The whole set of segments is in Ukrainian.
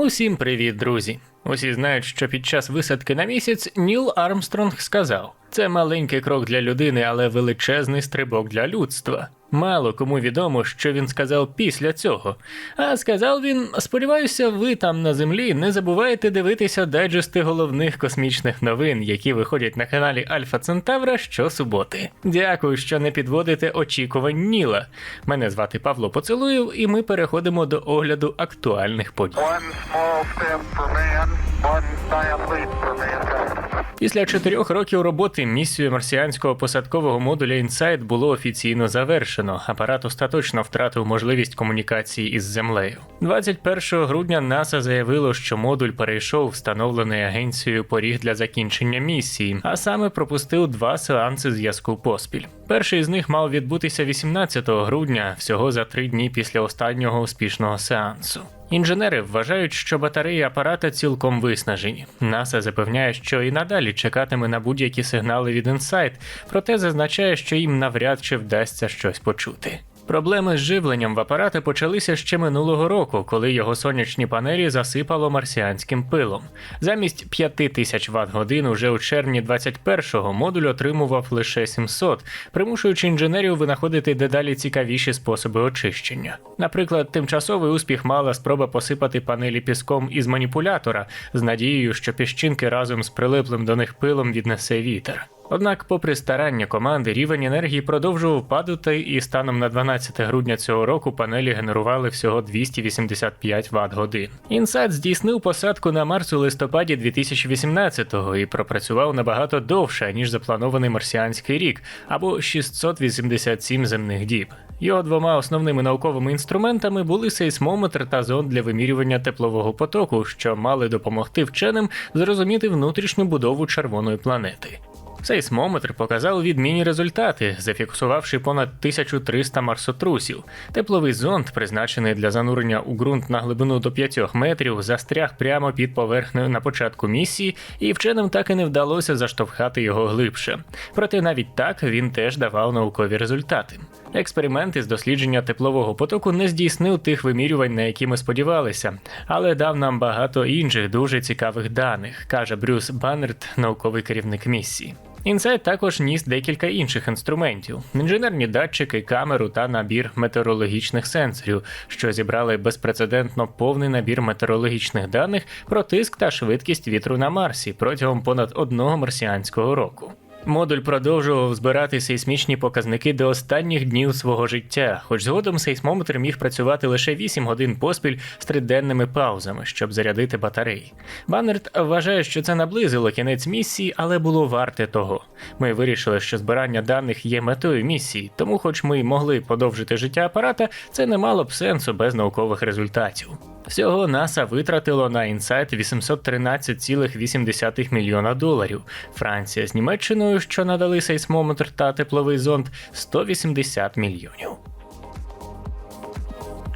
Усім привіт, друзі! Усі знають, що під час висадки на місяць Ніл Армстронг сказав: це маленький крок для людини, але величезний стрибок для людства. Мало кому відомо, що він сказав після цього. А сказав він: сподіваюся, ви там на землі не забуваєте дивитися дайджести головних космічних новин, які виходять на каналі Альфа Центавра щосуботи. Дякую, що не підводите очікувань Ніла. Мене звати Павло Поцелуєв, і ми переходимо до огляду актуальних подій. One small step for man, one giant leap for mankind. Після чотирьох років роботи місію марсіанського посадкового модуля Інсайт було офіційно завершено. Апарат остаточно втратив можливість комунікації із землею. 21 грудня НАСА заявило, що модуль перейшов встановлений агенцією поріг для закінчення місії, а саме пропустив два сеанси зв'язку поспіль. Перший з них мав відбутися 18 грудня, всього за три дні після останнього успішного сеансу. Інженери вважають, що батареї апарата цілком виснажені. НАСА запевняє, що і надалі чекатиме на будь-які сигнали від інсайт, проте зазначає, що їм навряд чи вдасться щось почути. Проблеми з живленням в апарата почалися ще минулого року, коли його сонячні панелі засипало марсіанським пилом. Замість 5000 Вт годин уже у червні 21-го модуль отримував лише 700, примушуючи інженерів винаходити дедалі цікавіші способи очищення. Наприклад, тимчасовий успіх мала спроба посипати панелі піском із маніпулятора з надією, що піщинки разом з прилиплим до них пилом віднесе вітер. Однак, попри старання команди, рівень енергії продовжував падати, і станом на 12 грудня цього року панелі генерували всього 285 Вт годин. Інсайт здійснив посадку на Марс у листопаді 2018-го і пропрацював набагато довше ніж запланований марсіанський рік або 687 земних діб. Його двома основними науковими інструментами були сейсмометр та зонд для вимірювання теплового потоку, що мали допомогти вченим зрозуміти внутрішню будову червоної планети. Сейсмометр показав відмінні результати, зафіксувавши понад 1300 марсотрусів. Тепловий зонд, призначений для занурення у ґрунт на глибину до 5 метрів, застряг прямо під поверхнею на початку місії, і вченим так і не вдалося заштовхати його глибше. Проте навіть так він теж давав наукові результати. Експеримент із дослідження теплового потоку не здійснив тих вимірювань, на які ми сподівалися, але дав нам багато інших дуже цікавих даних, каже Брюс Баннерт, науковий керівник місії. Інсайт також ніс декілька інших інструментів: інженерні датчики, камеру та набір метеорологічних сенсорів, що зібрали безпрецедентно повний набір метеорологічних даних про тиск та швидкість вітру на Марсі протягом понад одного марсіанського року. Модуль продовжував збирати сейсмічні показники до останніх днів свого життя, хоч згодом сейсмометр міг працювати лише 8 годин поспіль з триденними паузами, щоб зарядити батареї. Баннерт вважає, що це наблизило кінець місії, але було варте того. Ми вирішили, що збирання даних є метою місії, тому, хоч ми й могли подовжити життя апарата, це не мало б сенсу без наукових результатів. Всього НАСА витратило на інсайт 813,8 мільйона доларів. Франція з Німеччиною, що надали сейсмометр та тепловий зонд, 180 мільйонів.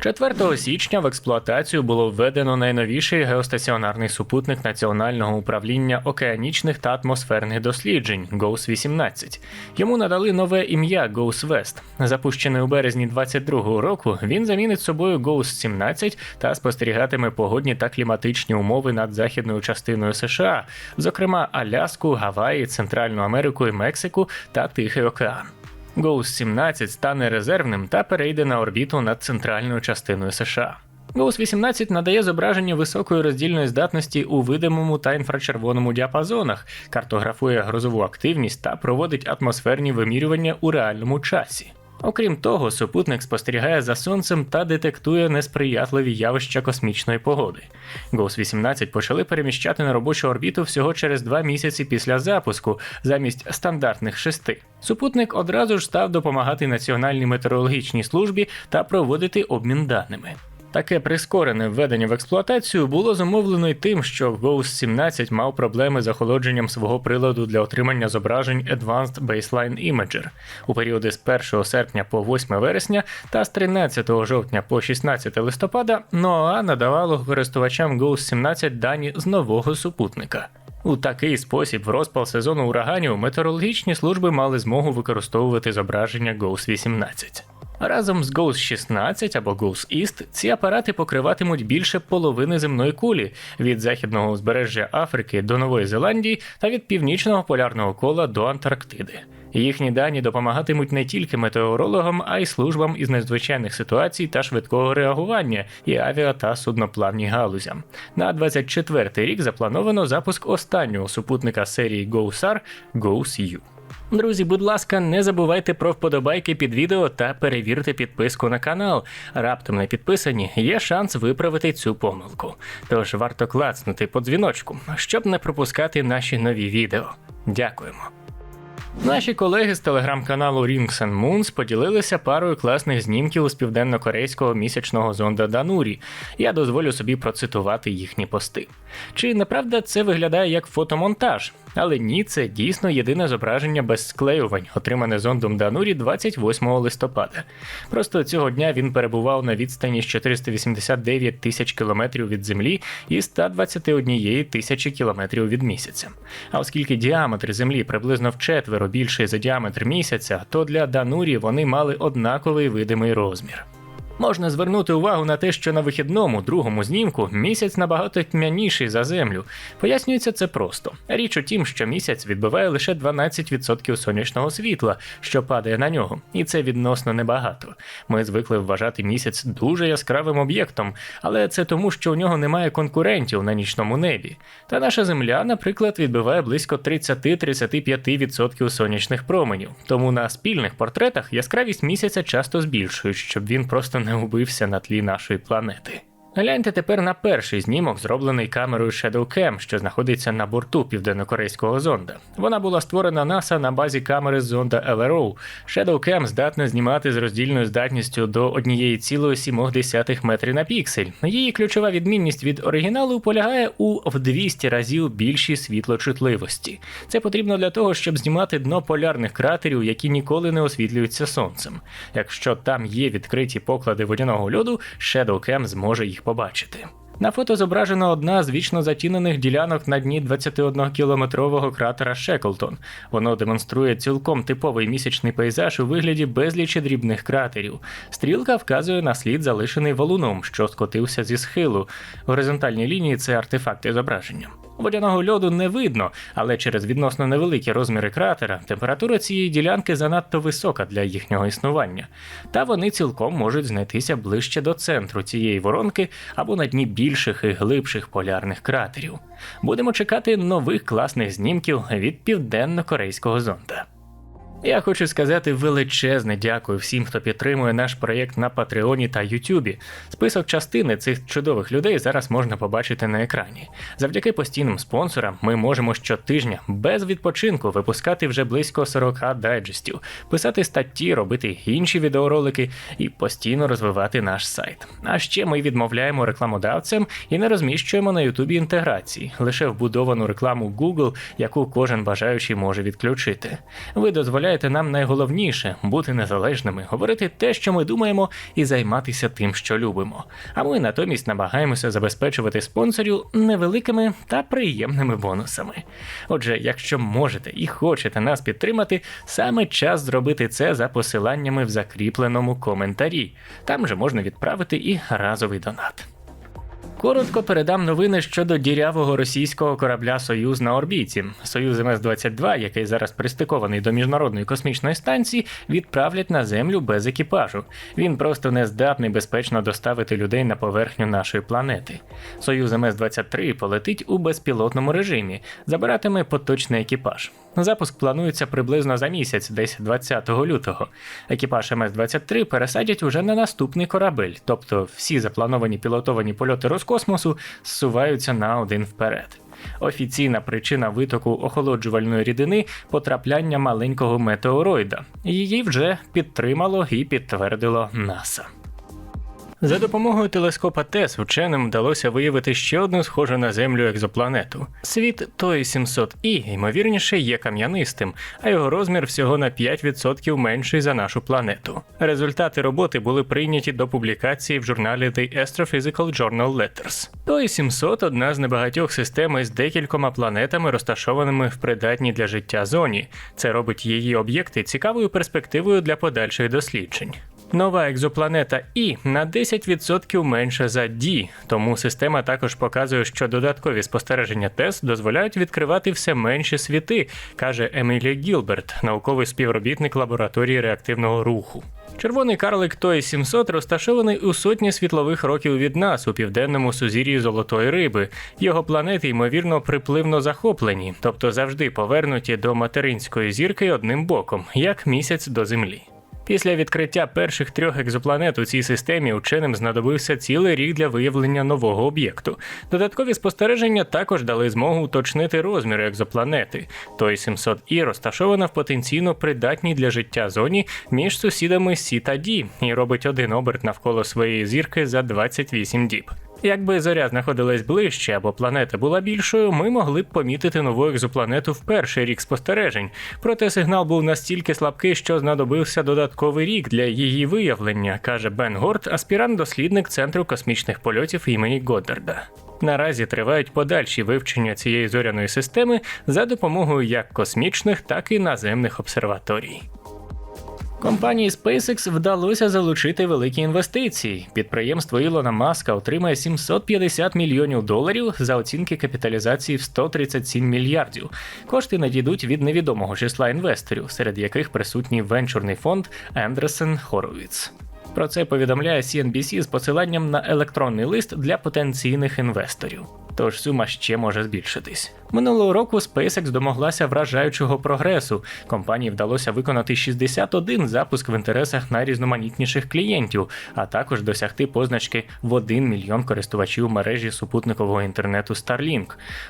4 січня в експлуатацію було введено найновіший геостаціонарний супутник Національного управління океанічних та атмосферних досліджень GOES-18. Йому надали нове ім'я GOES West. Запущений у березні 2022 року, він замінить собою GOES-17 та спостерігатиме погодні та кліматичні умови над західною частиною США, зокрема Аляску, Гаваї, Центральну Америку і Мексику та Тихий океан. GOES-17 стане резервним та перейде на орбіту над центральною частиною США. GOES-18 надає зображення високої роздільної здатності у видимому та інфрачервоному діапазонах, картографує грозову активність та проводить атмосферні вимірювання у реальному часі. Окрім того, супутник спостерігає за сонцем та детектує несприятливі явища космічної погоди. GOES-18 почали переміщати на робочу орбіту всього через два місяці після запуску, замість стандартних шести. Супутник одразу ж став допомагати Національній метеорологічній службі та проводити обмін даними. Таке прискорене введення в експлуатацію було зумовлено й тим, що GOES 17 мав проблеми з охолодженням свого приладу для отримання зображень Advanced Baseline Imager. У періоди з 1 серпня по 8 вересня та з 13 жовтня по 16 листопада NOAA надавало користувачам GOES 17 дані з нового супутника. У такий спосіб, в розпал сезону ураганів, метеорологічні служби мали змогу використовувати зображення GOES 18. Разом з GOES 16 або GOES East ці апарати покриватимуть більше половини земної кулі від західного узбережжя Африки до Нової Зеландії та від північного полярного кола до Антарктиди. Їхні дані допомагатимуть не тільки метеорологам, а й службам із надзвичайних ситуацій та швидкого реагування і авіа та судноплавні галузям. На 24-й рік заплановано запуск останнього супутника серії GOSAR GOES-U. Друзі, будь ласка, не забувайте про вподобайки під відео та перевірте підписку на канал. Раптом не підписані, є шанс виправити цю помилку. Тож варто клацнути по дзвіночку, щоб не пропускати наші нові відео. Дякуємо. Наші колеги з телеграм-каналу Rings and Moons поділилися парою класних знімків з південно-корейського місячного зонда Данурі. Я дозволю собі процитувати їхні пости. Чи неправда це виглядає як фотомонтаж? Але ні, це дійсно єдине зображення без склеювань, отримане зондом Данурі 28 листопада. Просто цього дня він перебував на відстані з 489 тисяч кілометрів від землі і 121 тисячі кілометрів від місяця. А оскільки діаметр землі приблизно вчетверо більший за діаметр місяця, то для Данурі вони мали однаковий видимий розмір. Можна звернути увагу на те, що на вихідному другому знімку місяць набагато тьмяніший за землю. Пояснюється це просто. Річ у тім, що місяць відбиває лише 12% сонячного світла, що падає на нього, і це відносно небагато. Ми звикли вважати місяць дуже яскравим об'єктом, але це тому, що у нього немає конкурентів на нічному небі. Та наша земля, наприклад, відбиває близько 30-35% сонячних променів. Тому на спільних портретах яскравість місяця часто збільшують, щоб він просто не убився на тлі нашої планети. Гляньте тепер на перший знімок, зроблений камерою ShadowCam, що знаходиться на борту південнокорейського зонда. Вона була створена НАСА на базі камери з зонда LRO. ShadowCam здатна знімати з роздільною здатністю до 1,7 метрів на піксель. Її ключова відмінність від оригіналу полягає у в 200 разів більшій світлочутливості. Це потрібно для того, щоб знімати дно полярних кратерів, які ніколи не освітлюються сонцем. Якщо там є відкриті поклади водяного льоду, ShadowCam зможе їх побачити. На фото зображена одна з вічно затінених ділянок на дні 21-кілометрового кратера Шеклтон. Воно демонструє цілком типовий місячний пейзаж у вигляді безлічі дрібних кратерів. Стрілка вказує на слід, залишений валуном, що скотився зі схилу. Горизонтальні лінії це артефакти зображення. Водяного льоду не видно, але через відносно невеликі розміри кратера температура цієї ділянки занадто висока для їхнього існування, та вони цілком можуть знайтися ближче до центру цієї воронки або на дні більших і глибших полярних кратерів. Будемо чекати нових класних знімків від південно-корейського зонда. Я хочу сказати величезне дякую всім, хто підтримує наш проєкт на Патреоні та Ютубі. Список частини цих чудових людей зараз можна побачити на екрані. Завдяки постійним спонсорам ми можемо щотижня без відпочинку випускати вже близько 40 дайджестів, писати статті, робити інші відеоролики і постійно розвивати наш сайт. А ще ми відмовляємо рекламодавцям і не розміщуємо на Ютубі інтеграції, лише вбудовану рекламу Google, яку кожен бажаючий може відключити. Ви дозволяєте нам найголовніше бути незалежними, говорити те, що ми думаємо, і займатися тим, що любимо. А ми натомість намагаємося забезпечувати спонсорів невеликими та приємними бонусами. Отже, якщо можете і хочете нас підтримати, саме час зробити це за посиланнями в закріпленому коментарі. Там же можна відправити і разовий донат. Коротко передам новини щодо дірявого російського корабля Союз на орбіті. Союз МС-22, який зараз пристикований до міжнародної космічної станції, відправлять на землю без екіпажу. Він просто не здатний безпечно доставити людей на поверхню нашої планети. Союз МС-23 полетить у безпілотному режимі, забиратиме поточний екіпаж. Запуск планується приблизно за місяць, десь 20 лютого. Екіпаж МС-23 пересадять уже на наступний корабель, тобто всі заплановані пілотовані польоти Роскосмосу зсуваються на один вперед. Офіційна причина витоку охолоджувальної рідини потрапляння маленького метеороїда. Її вже підтримало і підтвердило НАСА. За допомогою телескопа ТЕС вченим вдалося виявити ще одну схожу на Землю екзопланету. Світ Той 700 і ймовірніше є кам'янистим, а його розмір всього на 5% менший за нашу планету. Результати роботи були прийняті до публікації в журналі The Astrophysical Journal Letters. Той 700 одна з небагатьох систем із декількома планетами, розташованими в придатній для життя зоні. Це робить її об'єкти цікавою перспективою для подальших досліджень. Нова екзопланета І на 10% менша за Ді, тому система також показує, що додаткові спостереження ТЕС дозволяють відкривати все менші світи, каже Емілія Гілберт, науковий співробітник лабораторії реактивного руху. Червоний карлик Той 700 розташований у сотні світлових років від нас у південному сузір'ї Золотої Риби. Його планети ймовірно припливно захоплені, тобто завжди повернуті до материнської зірки одним боком, як місяць до Землі. Після відкриття перших трьох екзопланет у цій системі ученим знадобився цілий рік для виявлення нового об'єкту. Додаткові спостереження також дали змогу уточнити розміри екзопланети. Той 700 і розташована в потенційно придатній для життя зоні між сусідами Сі та Ді і робить один оберт навколо своєї зірки за 28 діб. Якби зоря знаходилась ближче або планета була більшою, ми могли б помітити нову екзопланету в перший рік спостережень. Проте сигнал був настільки слабкий, що знадобився додатковий рік для її виявлення, каже Бен Горд, аспірант-дослідник Центру космічних польотів імені Годдарда. Наразі тривають подальші вивчення цієї зоряної системи за допомогою як космічних, так і наземних обсерваторій. Компанії SpaceX вдалося залучити великі інвестиції. Підприємство Ілона Маска отримає 750 мільйонів доларів за оцінки капіталізації в 137 мільярдів. Кошти надійдуть від невідомого числа інвесторів, серед яких присутній венчурний фонд Андерсен Хоровіц. Про це повідомляє CNBC з посиланням на електронний лист для потенційних інвесторів. Тож сума ще може збільшитись. Минулого року SpaceX домоглася вражаючого прогресу. Компанії вдалося виконати 61 запуск в інтересах найрізноманітніших клієнтів, а також досягти позначки в 1 мільйон користувачів мережі супутникового інтернету Starlink.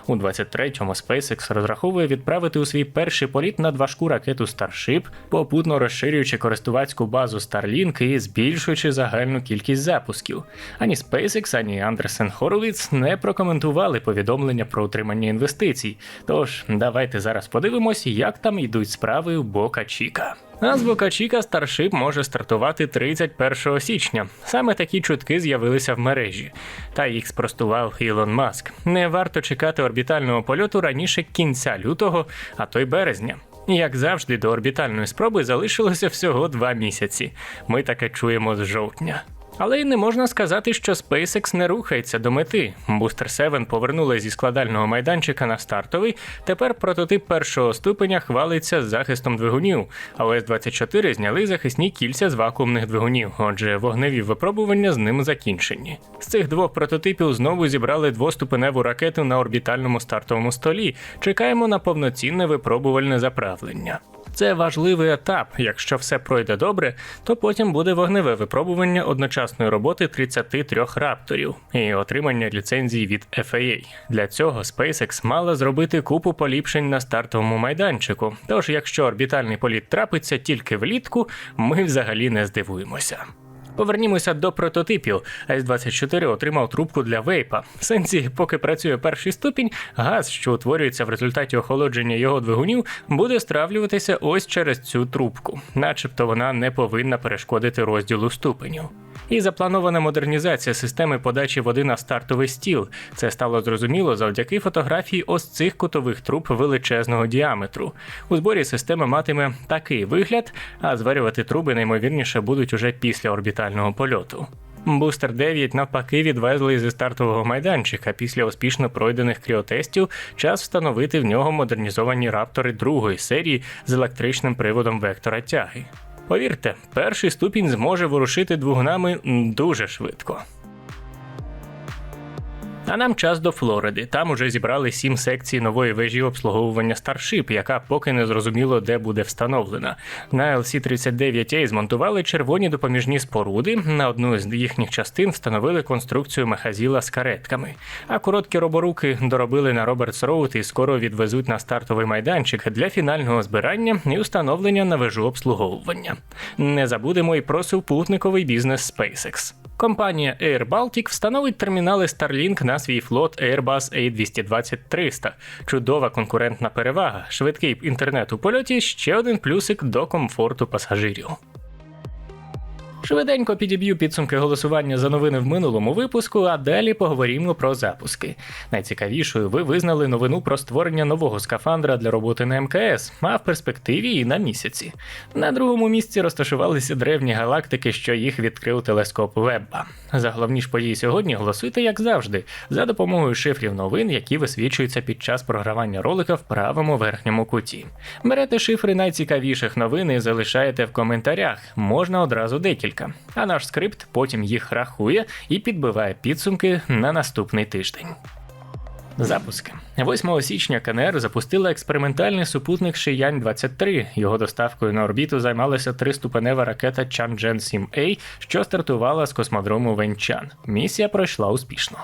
У 23-му SpaceX розраховує відправити у свій перший політ надважку ракету Starship, попутно розширюючи користувацьку базу Starlink і збільшуючи загальну кількість запусків. Ані SpaceX, ані Андерсен Хоровіц не прокоментували повідомлення про отримання інвестицій. Тож давайте зараз подивимось, як там йдуть справи у Бока Чіка. А з Бока Чіка Starship може стартувати 31 січня. Саме такі чутки з'явилися в мережі. Та їх спростував Ілон Маск. Не варто чекати орбітального польоту раніше кінця лютого, а то й березня. Як завжди, до орбітальної спроби залишилося всього два місяці. Ми таке чуємо з жовтня. Але й не можна сказати, що SpaceX не рухається до мети. Booster 7 повернули зі складального майданчика на стартовий. Тепер прототип першого ступеня хвалиться з захистом двигунів. А ОС-24 зняли захисні кільця з вакуумних двигунів. Отже, вогневі випробування з ними закінчені. З цих двох прототипів знову зібрали двоступеневу ракету на орбітальному стартовому столі. Чекаємо на повноцінне випробувальне заправлення. Це важливий етап. Якщо все пройде добре, то потім буде вогневе випробування одночасної роботи 33 рапторів і отримання ліцензії від FAA. Для цього SpaceX мала зробити купу поліпшень на стартовому майданчику. Тож, якщо орбітальний політ трапиться тільки влітку, ми взагалі не здивуємося. Повернімося до прототипів. С-24 отримав трубку для вейпа. В сенсі, поки працює перший ступінь, газ, що утворюється в результаті охолодження його двигунів, буде стравлюватися ось через цю трубку, начебто вона не повинна перешкодити розділу ступенів. І запланована модернізація системи подачі води на стартовий стіл. Це стало зрозуміло завдяки фотографії ось цих кутових труб величезного діаметру. У зборі система матиме такий вигляд, а зварювати труби наймовірніше будуть уже після орбітального польоту. Бустер 9 навпаки відвезли зі стартового майданчика. Після успішно пройдених кріотестів час встановити в нього модернізовані раптори другої серії з електричним приводом вектора тяги. Повірте, перший ступінь зможе ворушити двигунами дуже швидко. А нам час до Флориди. Там уже зібрали сім секцій нової вежі обслуговування Starship, яка поки не зрозуміло, де буде встановлена. На LC-39A змонтували червоні допоміжні споруди. На одну з їхніх частин встановили конструкцію мехазіла з каретками. А короткі роборуки доробили на Робертс Роуд і скоро відвезуть на стартовий майданчик для фінального збирання і установлення на вежу обслуговування. Не забудемо і про супутниковий бізнес SpaceX. Компанія Air Baltic встановить термінали Starlink на свій флот Airbus A220-300. Чудова конкурентна перевага, швидкий інтернет у польоті ще один плюсик до комфорту пасажирів. Швиденько підіб'ю підсумки голосування за новини в минулому випуску, а далі поговоримо про запуски. Найцікавішою ви визнали новину про створення нового скафандра для роботи на МКС, а в перспективі і на місяці. На другому місці розташувалися древні галактики, що їх відкрив телескоп Вебба. За головні ж події сьогодні голосуйте, як завжди, за допомогою шифрів новин, які висвічуються під час програвання ролика в правому верхньому куті. Берете шифри найцікавіших новин і залишаєте в коментарях. Можна одразу декілька. А наш скрипт потім їх рахує і підбиває підсумки на наступний тиждень. Запуски 8 січня КНР запустила експериментальний супутник Шиянь 23 Його доставкою на орбіту займалася триступенева ракета Чанджен 7 a що стартувала з космодрому Венчан. Місія пройшла успішно.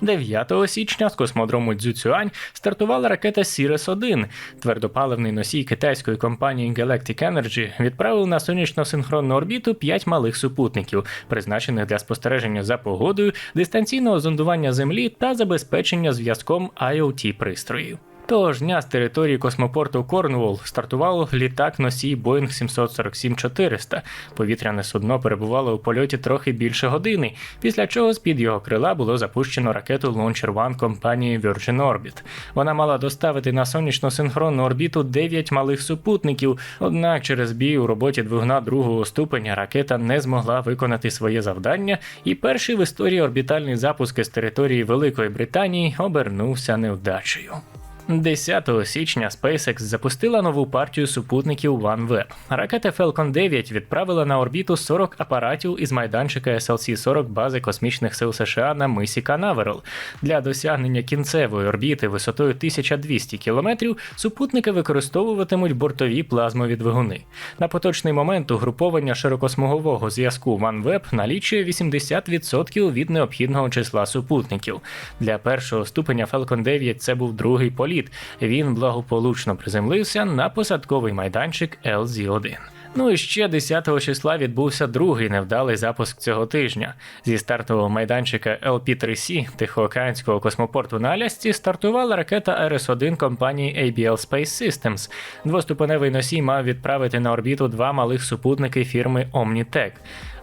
9 січня з космодрому Цзюцюань стартувала ракета Сірес 1 Твердопаливний носій китайської компанії Galactic Energy відправив на сонячно-синхронну орбіту 5 малих супутників, призначених для спостереження за погодою, дистанційного зондування Землі та забезпечення зв'язком IoT пристроїв. Того ж дня з території космопорту Корнуолл стартував літак носій Boeing 747-400. Повітряне судно перебувало у польоті трохи більше години, після чого з-під його крила було запущено ракету Launcher One компанії Virgin Orbit. Вона мала доставити на сонячно-синхронну орбіту 9 малих супутників, однак через бій у роботі двигуна другого ступеня ракета не змогла виконати своє завдання, і перший в історії орбітальний запуск з території Великої Британії обернувся невдачею. 10 січня SpaceX запустила нову партію супутників OneWeb. Ракета Falcon 9 відправила на орбіту 40 апаратів із майданчика SLC-40 бази космічних сил США на мисі Канаверал. Для досягнення кінцевої орбіти висотою 1200 км супутники використовуватимуть бортові плазмові двигуни. На поточний момент угруповання широкосмугового зв'язку OneWeb налічує 80% від необхідного числа супутників. Для першого ступеня Falcon 9 це був другий політ. Він благополучно приземлився на посадковий майданчик LZ-1. Ну і ще 10 числа відбувся другий невдалий запуск цього тижня. Зі стартового майданчика LP-3C Тихоокеанського космопорту на Алясці стартувала ракета RS-1 компанії ABL Space Systems. Двоступеневий носій мав відправити на орбіту два малих супутники фірми Omnitech.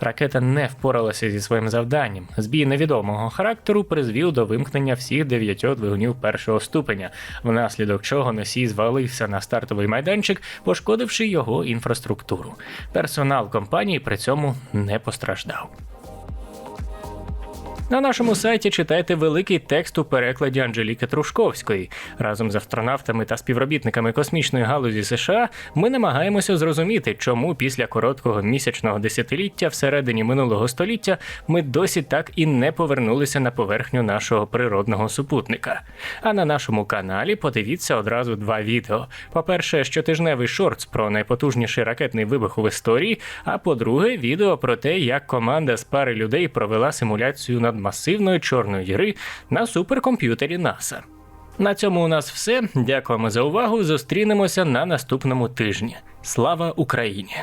Ракета не впоралася зі своїм завданням. Збій невідомого характеру призвів до вимкнення всіх дев'ятьох двигунів першого ступеня, внаслідок чого носій звалився на стартовий майданчик, пошкодивши його інфраструктуру. Персонал компанії при цьому не постраждав. На нашому сайті читайте великий текст у перекладі Анжеліки Трушковської. Разом з астронавтами та співробітниками космічної галузі США ми намагаємося зрозуміти, чому після короткого місячного десятиліття всередині минулого століття ми досі так і не повернулися на поверхню нашого природного супутника. А на нашому каналі подивіться одразу два відео. По-перше, щотижневий шортс про найпотужніший ракетний вибух в історії. А по-друге, відео про те, як команда з пари людей провела симуляцію надмасивної чорної діри на суперкомп'ютері НАСА. На цьому у нас все. Дякуємо за увагу. Зустрінемося на наступному тижні. Слава Україні!